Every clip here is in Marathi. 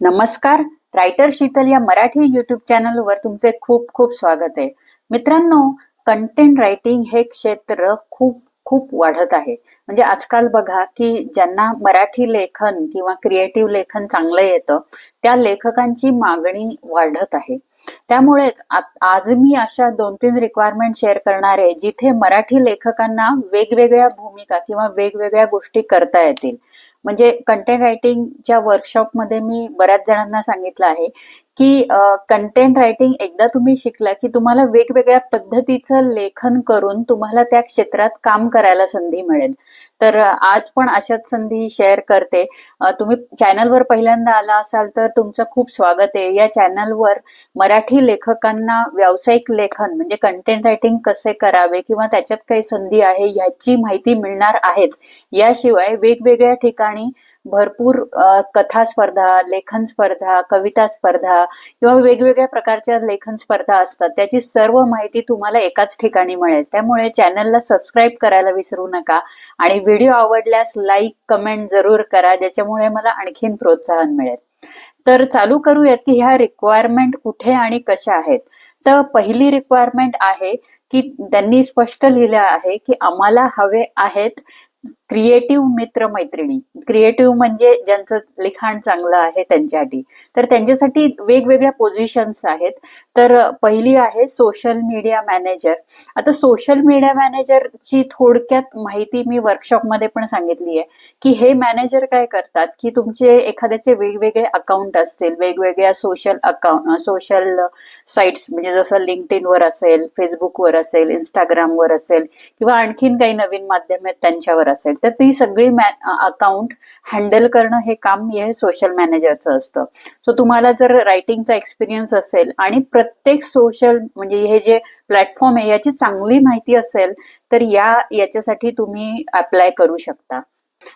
नमस्कार. रायटर शीतल या मराठी युट्यूब चॅनलवर तुमचे खूप खूप स्वागत आहे. मित्रांनो कंटेंट रायटिंग हे क्षेत्र खूप खूप वाढत आहे. म्हणजे आजकाल बघा की ज्यांना मराठी लेखन किंवा क्रिएटिव्ह लेखन चांगलं येतं त्या लेखकांची मागणी वाढत आहे. त्यामुळेच आज मी अशा दोन तीन रिक्वायरमेंट शेअर करणार आहे जिथे मराठी लेखकांना वेगवेगळ्या भूमिका किंवा वेगवेगळ्या गोष्टी करता येतील. म्हणजे कंटेंट रायटिंगच्या वर्कशॉपमध्ये मी बऱ्याच जणांना सांगितलं आहे की कंटेंट रायटिंग एकदा तुम्ही शिकला की तुम्हाला वेगवेगळ्या पद्धतीचं लेखन करून तुम्हाला त्या क्षेत्रात काम करायला संधी मिळेल. तर आज पण अशाच संधी शेअर करते. तुम्ही चॅनलवर पहिल्यांदा आला असाल तर तुमचं खूप स्वागत आहे. या चॅनलवर मराठी लेखकांना व्यावसायिक लेखन म्हणजे कंटेंट रायटिंग कसे करावे किंवा त्याच्यात काही संधी आहे याची माहिती मिळणार आहेच. याशिवाय वेगवेगळ्या ठिकाणी भरपूर कथा स्पर्धा लेखन स्पर्धा कविता स्पर्धा किंवा वेगवेगळ्या प्रकारच्या लेखन स्पर्धा असतात. त्याची सर्व माहिती तुम्हाला एकाच ठिकाणी मिळेल. त्यामुळे चॅनलला सबस्क्राईब करायला विसरू नका आणि व्हिडिओ आवडल्यास लाईक कमेंट जरूर करा ज्याच्यामुळे मला आणखीन प्रोत्साहन मिळेल. तर चालू करूयात की ह्या रिक्वायरमेंट कुठे आणि कशा आहेत? तर पहिली रिक्वायरमेंट आहे की त्यांनी स्पष्ट लिहिलं आहे की आम्हाला हवे आहेत क्रिएटिव्ह मित्र मैत्रिणी क्रिएटिव्ह म्हणजे ज्यांचं लिखाण चांगलं आहे त्यांच्यासाठी. तर त्यांच्यासाठी वेगवेगळ्या पोझिशन्स आहेत. तर पहिली आहे सोशल मीडिया मॅनेजर आता सोशल मीडिया मॅनेजरची थोडक्यात माहिती मी वर्कशॉपमध्ये पण सांगितली आहे की हे मॅनेजर काय करतात? की तुमचे एखाद्याचे वेगवेगळे अकाउंट असतील वेगवेगळ्या सोशल अकाउंट सोशल साईट्स म्हणजे जसं लिंक्डइनवर असेल फेसबुकवर असेल इंस्टाग्रामवर असेल किंवा आणखीन काही नवीन माध्यम आहेत त्यांच्यावर असेल. तर ती सगळी अकाउंट हँडल करणं हे काम हे सोशल मॅनेजरचं असतं. सो तुम्हाला जर रायटिंगचा एक्सपिरियन्स असेल आणि प्रत्येक सोशल म्हणजे हे जे प्लॅटफॉर्म आहे याची चांगली माहिती असेल तर या याच्यासाठी तुम्ही अप्लाय करू शकता.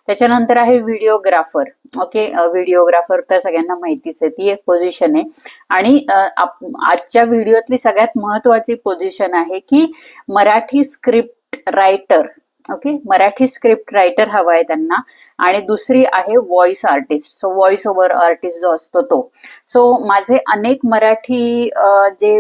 त्याच्यानंतर आहे व्हिडिओग्राफर ओके व्हिडिओग्राफर तर सगळ्यांना माहितीच आहे. ती एक पोझिशन आहे. आणि आजच्या व्हिडिओतली सगळ्यात महत्वाची पोझिशन आहे की Marathi script writer okay Marathi script writer हवा आहे त्यांना. आणि दुसरी आहे voice artist so voice over artist जो असतो तो. सो माझे अनेक मराठी जे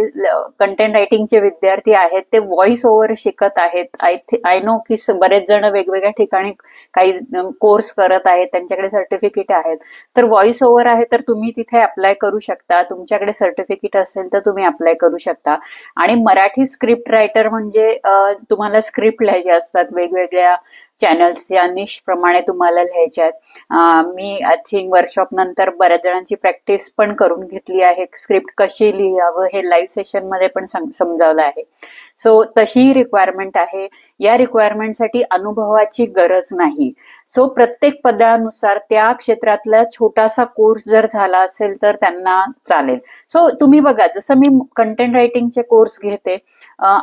कंटेंट रायटिंगचे विद्यार्थी आहेत ते व्हॉइस ओव्हर शिकत आहेत. आय आय नो की बरेच जण वेगवेगळ्या ठिकाणी काही कोर्स करत आहेत त्यांच्याकडे सर्टिफिकेट आहेत. तर व्हॉइस ओव्हर आहे तर तुम्ही तिथे अप्लाय करू शकता. तुमच्याकडे सर्टिफिकेट असेल तर तुम्ही अप्लाय करू शकता. आणि मराठी स्क्रिप्ट रायटर म्हणजे तुम्हाला स्क्रिप्ट लिहायचे असतात. वेग वेगवेगळ्या चॅनल्स या निश प्रमाणे तुम्हाला लिहायच्या आहेत. मी आय थिंक वर्कशॉप नंतर बऱ्याच जणांची प्रॅक्टिस पण करून घेतली आहे. स्क्रिप्ट कशी लिहावं हे लाईव्ह सेशनमध्ये पण समजावलं आहे. सो तशी रिक्वायरमेंट आहे. या रिक्वायरमेंटसाठी अनुभवाची गरज नाही. सो प्रत्येक पदानुसार त्या क्षेत्रातला छोटासा कोर्स जर झाला असेल तर त्यांना चालेल. सो तुम्ही बघा जसं मी कंटेंट रायटिंगचे कोर्स घेते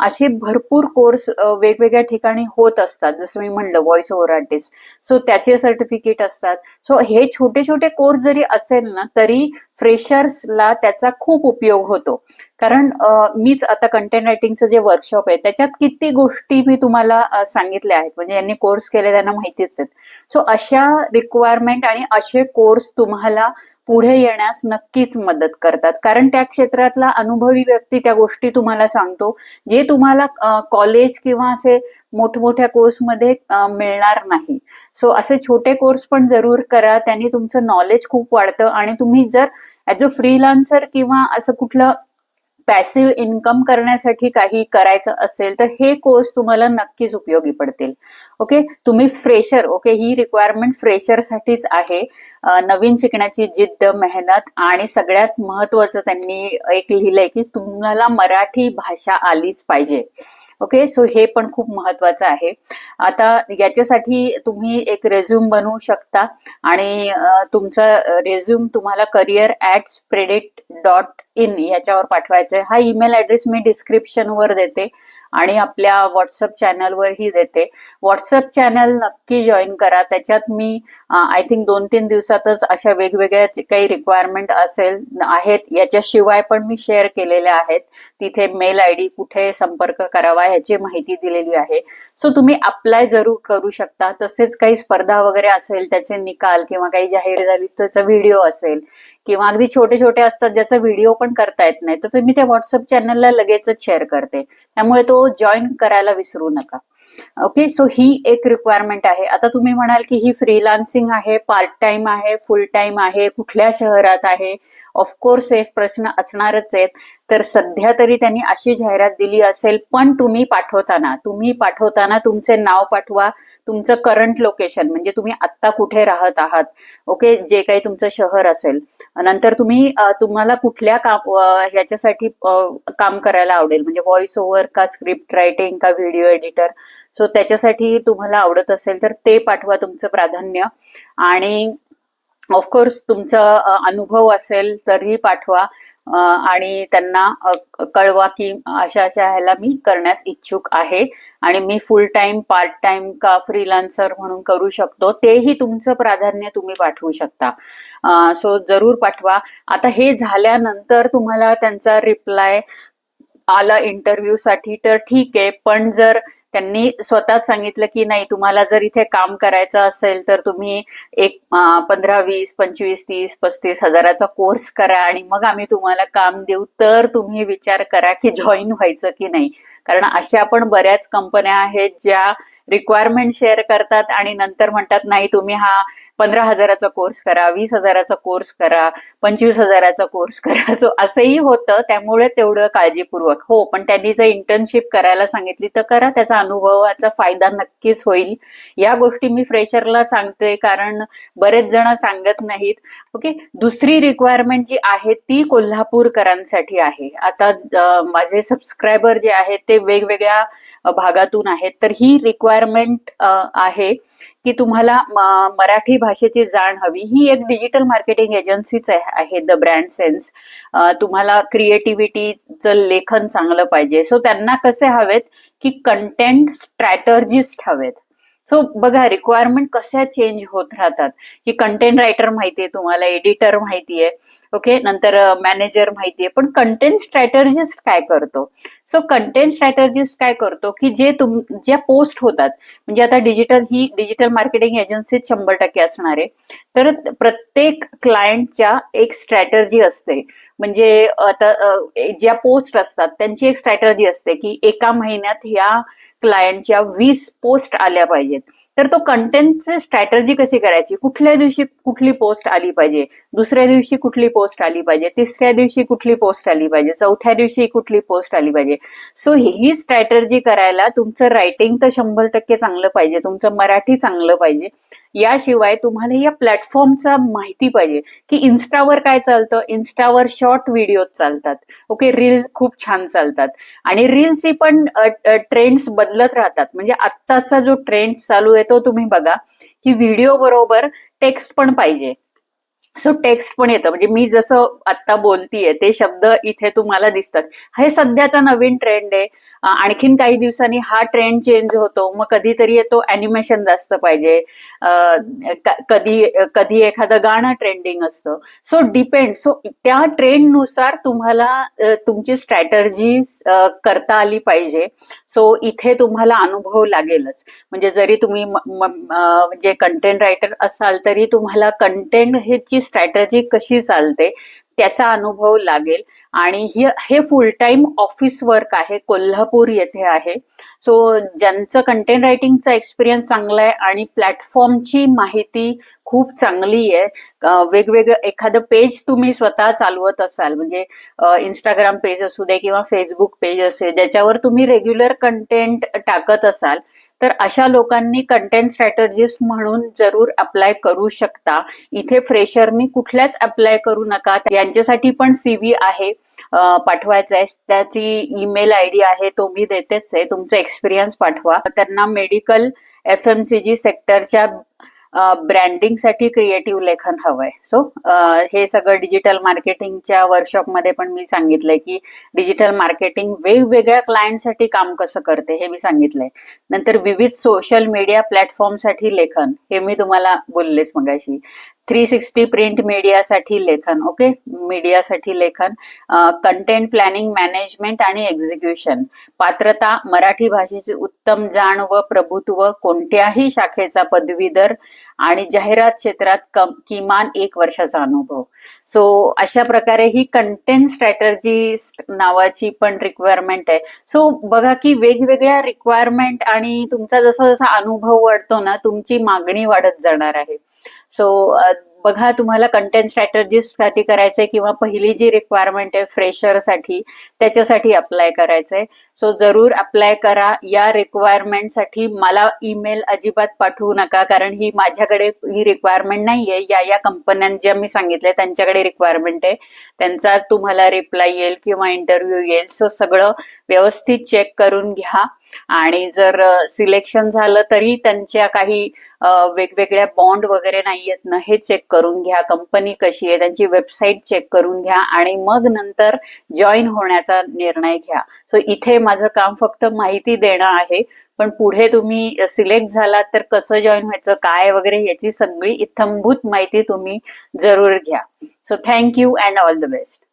असे भरपूर कोर्स वेगवेगळ्या ठिकाणी होत असतात. जसं मी म्हणलं व्हॉइस ओव्हर आर्टिस्ट सो त्याचे सर्टिफिकेट असतात. सो हे छोटे छोटे कोर्स जरी असेल ना तरी फ्रेशर्सला त्याचा खूप उपयोग होतो. कारण मीच आता कंटेंट रायटिंगचं जे वर्कशॉप आहे त्याच्यात किती गोष्टी मी तुम्हाला सांगितल्या आहेत. म्हणजे यांनी कोर्स केले त्यांना माहितीच आहेत. सो अशा रिक्वायरमेंट आणि असे कोर्स तुम्हाला पुढे येण्यास नक्कीच मदत करतात. कारण त्या क्षेत्रातला अनुभवी व्यक्ती त्या गोष्टी तुम्हाला सांगतो. जे तुम्हाला कॉलेज किंवा असे मोठमोठ्या कोर्समध्ये मिळणार नाही. सो असे छोटे कोर्स पण जरूर करा. त्यांनी तुमचं नॉलेज खूप वाढतं. आणि तुम्ही जर ऍज अ फ्रीलान्सर किंवा असं कुठलं पॅसिव्ह इन्कम करण्यासाठी काही करायचं असेल तर हे कोर्स तुम्हाला नक्कीच उपयोगी पडतील. ओके तुम्ही फ्रेशर ओके ही रिक्वायरमेंट फ्रेशरसाठीच आहे. नवीन शिकण्याची जिद्द मेहनत आणि सगळ्यात महत्वाचं त्यांनी एक लिहिलंय की तुम्हाला मराठी भाषा आलीच पाहिजे. ओके सो हे पण खूप महत्वाचं आहे. आता याच्यासाठी तुम्ही एक रेझ्युम बनवू शकता आणि तुमचा रेझ्युम तुम्हाला career at spredit dot in याच्यावर पाठवायचं आहे हा ईमेल ऍड्रेस मी डिस्क्रिप्शनवर देते आणि आपल्या व्हॉट्सअप चॅनलवरही देते. व्हॉट्सअप चॅनल नक्की जॉईन करा. त्याच्यात मी आय थिंक दोन तीन दिवसातच अशा वेगवेगळ्या काही रिक्वायरमेंट असेल आहेत याच्याशिवाय पण मी शेअर केलेल्या आहेत. तिथे मेल आय डी कुठे संपर्क करावा ह्याची माहिती दिलेली आहे. सो तुम्ही अप्लाय जरूर करू शकता. तसेच काही स्पर्धा वगैरे असेल त्याचे निकाल किंवा काही जाहीर झाली त्याचा व्हिडिओ असेल किंवा अगदी छोटे छोटे असतात ज्याचा व्हिडिओ पण करता येत नाही तर मी त्या व्हॉट्सअप चॅनलला लगेचच शेअर करते. त्यामुळे तो जॉईन करायला विसरू नका. ओके सो ही एक रिक्वायरमेंट आहे. आता तुम्ही म्हणाल की ही फ्रीलान्सिंग आहे पार्ट टाइम आहे फुल टाइम आहे कुठल्या शहरात आहे? ऑफकोर्स हे प्रश्न असणारच आहेत. तर सध्या तरी त्यांनी अशी जाहिरात दिली असेल पण तुम्ही पाठवताना तुम्ही पाठवताना तुमचे नाव पाठवा तुमचं करंट लोकेशन म्हणजे तुम्ही आत्ता कुठे राहत आहात ओके जे काही तुमचं शहर असेल. नंतर तुम्ही तुम्हाला कुठल्या काम ह्याच्यासाठी काम करायला आवडेल म्हणजे व्हॉइस ओव्हर का स्क्रिप्ट रायटिंग का व्हिडिओ एडिटर सो त्याच्यासाठी तुम्हाला आवडत असेल तर ते पाठवा तुमचं प्राधान्य. आणि ऑफकोर्स तुमचा अनुभव असेल तरीही पाठवा आणि त्यांना कळवा की अशा अशा ह्याला मी करण्यास इच्छुक आहे. आणि मी फुल टाइम पार्ट टाइम का फ्रीलान्सर म्हणून करू शकतो तेही तुमचं प्राधान्य तुम्ही पाठवू शकता. सो जरूर पाठवा. आता हे झाल्यानंतर तुम्हाला त्यांचा रिप्लाय आला इंटरव्ह्यू साठी तर ठीक आहे. पण जर त्यांनी स्वतःच सांगितलं की नाही तुम्हाला जर इथे काम करायचं असेल तर तुम्ही एक पंधरा वीस पंचवीस तीस पस्तीस हजाराचा कोर्स करा आणि मग आम्ही तुम्हाला काम देऊ. तर तुम्ही विचार करा की जॉईन व्हायचं की नाही. कारण अशा पण बऱ्याच कंपन्या आहेत ज्या रिक्वायरमेंट शेअर करतात आणि नंतर म्हणतात नाही तुम्ही हा पंधरा हजाराचा कोर्स करा वीस हजाराचा कोर्स करा पंचवीस हजाराचा कोर्स करा. सो असंही होतं. त्यामुळे तेवढं काळजीपूर्वक. हो पण त्यांनी जर इंटर्नशिप करायला सांगितली तर करा त्याचा अनुभवाचा फायदा नक्कीच होईल. या गोष्टी मी फ्रेशरला सांगते कारण बरेच जण सांगत नाहीत. ओके दुसरी रिक्वायरमेंट जी आहे ती कोल्हापूरकरांसाठी आहे. आता माझे सबस्क्रायबर जे आहेत ते वेगवेगळ्या भागातून आहेत. तर ही रिक्वायरमेंट रिक्वायरमेंट आहे की तुम्हाला मराठी भाषेची जाण हवी. ही एक डिजिटल मार्केटिंग एजन्सीच आहे द ब्रँड सेन्स तुम्हाला क्रिएटिव्हिटीचं लेखन चांगलं पाहिजे. सो त्यांना कसे हवेत की कंटेंट स्ट्रॅटर्जिस्ट हवेत. सो बघा रिक्वायरमेंट कशा चेंज होत राहतात? की कंटेंट रायटर माहितीये तुम्हाला एडिटर माहितीये ओके नंतर मॅनेजर माहितीये. पण कंटेंट स्ट्रॅटर्जिस्ट काय करतो? सो कंटेंट स्ट्रॅटर्जिस्ट काय करतो? की जे तुम ज्या पोस्ट होतात म्हणजे आता डिजिटल ही डिजिटल मार्केटिंग एजन्सी शंभर टक्के असणार आहे. तर प्रत्येक क्लायंटच्या एक स्ट्रॅटर्जी असते. म्हणजे आता ज्या पोस्ट असतात त्यांची एक स्ट्रॅटर्जी असते की एका महिन्यात ह्या क्लायंटच्या वीस पोस्ट आल्या पाहिजेत. तर तो कंटेंटची स्ट्रॅटर्जी कशी करायची? कुठल्या दिवशी कुठली पोस्ट आली पाहिजे? दुसऱ्या दिवशी कुठली पोस्ट आली पाहिजे? तिसऱ्या दिवशी कुठली पोस्ट आली पाहिजे? चौथ्या दिवशी कुठली पोस्ट आली पाहिजे? सो ही स्ट्रॅटर्जी करायला तुमचं रायटिंग तर शंभर टक्के चांगलं पाहिजे. तुमचं मराठी चांगलं पाहिजे. याशिवाय तुम्हाला या प्लॅटफॉर्मचा माहिती पाहिजे की इन्स्टावर काय चालतं? इन्स्टावर शॉर्ट व्हिडिओ चालतात. ओके रील खूप छान चालतात. आणि रीलची पण ट्रेंड्स बदल बदलत राहतात. म्हणजे आत्ताचा जो ट्रेंड चालू आहे तो तुम्ही बघा की व्हिडिओ बरोबर टेक्स्ट पण पाहिजे. सो टेक्स्ट पण येतं. म्हणजे मी जसं आत्ता बोलतीये ते शब्द इथे तुम्हाला दिसतात. हे सध्याचा नवीन ट्रेंड आहे. आणखीन काही दिवसांनी हा ट्रेंड चेंज होतो. मग कधीतरी येतो अॅनिमेशन जास्त पाहिजे. कधी कधी एखादं गाणं ट्रेंडिंग असतं. सो डिपेंड सो त्या ट्रेंडनुसार तुम्हाला तुमची स्ट्रॅटर्जी करता आली पाहिजे. सो इथे तुम्हाला अनुभव लागेलच. म्हणजे जरी तुम्ही म्हणजे कंटेंट रायटर असाल तरी तुम्हाला कंटेंट ची स्ट्रॅटजी कशी चालते त्याचा अनुभव लागेल. आणि हे फुल टाइम ऑफिस वर्क आहे कोल्हापूर येथे आहे. सो ज्यांचं कंटेंट रायटिंगचा एक्सपिरियन्स चांगला आहे आणि प्लॅटफॉर्मची माहिती खूप चांगली आहे वेगवेगळं एखादं पेज तुम्ही स्वतः चालवत असाल म्हणजे इंस्टाग्राम पेज असू दे किंवा फेसबुक पेज असेल ज्याच्यावर तुम्ही रेग्युलर कंटेंट टाकत असाल तर अशा लोकांनी कंटेंट स्ट्रॅटर्जिस्ट म्हणून जरूर अप्लाय करू शकता. इथे फ्रेशरनी कुठल्याच अप्लाय करू नका. यांच्यासाठी पण सीव्ही आहे पाठवायचा आहे. त्याची ईमेल आय डी आहे तो मी देतेच आहे. तुमचा एक्सपिरियन्स पाठवा. त्यांना medical F M C G सेक्टरच्या ब्रँडिंगसाठी क्रिएटिव्ह लेखन हवंय. सो हे सगळं डिजिटल मार्केटिंगच्या वर्कशॉपमध्ये पण मी सांगितलंय की डिजिटल मार्केटिंग वेगवेगळ्या क्लायंटसाठी काम कसं करते हे मी सांगितलंय. नंतर विविध सोशल मीडिया प्लॅटफॉर्मसाठी लेखन हे मी तुम्हाला बोललेच मगाशी. थ्री सिक्स्टी प्रिंट मीडियासाठी लेखन ओके मीडियासाठी लेखन कंटेंट प्लॅनिंग मॅनेजमेंट आणि एक्झिक्युशन पात्रता मराठी भाषेचे उत्तम जाण व प्रभुत्व कोणत्याही शाखेचा पदवीधर आणि जाहिरात क्षेत्रात कम- किमान एक वर्षाचा अनुभव. सो अशा प्रकारे ही कंटेंट स्ट्रॅटर्जी नावाची पण रिक्वायरमेंट आहे. सो बघा की वेगवेगळ्या रिक्वायरमेंट आणि तुमचा जसा जसा अनुभव वाढतो ना तुमची मागणी वाढत जाणार आहे. सो बघा तुम्हाला कंटेंट स्ट्रॅटर्जिस्टसाठी करायचंय किंवा पहिली जी रिक्वायरमेंट आहे फ्रेशरसाठी त्याच्यासाठी अप्लाय करायचंय. सो जरूर अप्लाय करा. या रिक्वायरमेंटसाठी मला ईमेल अजिबात पाठवू नका कारण ही माझ्याकडे ही रिक्वायरमेंट नाहीये. या या कंपन्यां ज्या मी सांगितल्या त्यांच्याकडे रिक्वायरमेंट आहे. त्यांचा तुम्हाला रिप्लाय येईल किंवा इंटरव्ह्यू येईल. सो सगळं व्यवस्थित चेक करून घ्या. आणि जर सिलेक्शन झालं तरी त्यांच्या काही वेगवेगळ्या बॉन्ड वगैरे नाहीयेत ना हे चेक करून घ्या. कंपनी कशी आहे त्यांची वेबसाईट चेक करून घ्या. आणि मग नंतर जॉईन होण्याचा निर्णय घ्या. सो इथे माझं काम फक्त माहिती देणं आहे. पण पुढे तुम्ही सिलेक्ट झालात तर कसं जॉईन व्हायचं काय वगैरे याची सगळी इथंभूत माहिती तुम्ही जरूर घ्या. So thank you and all the best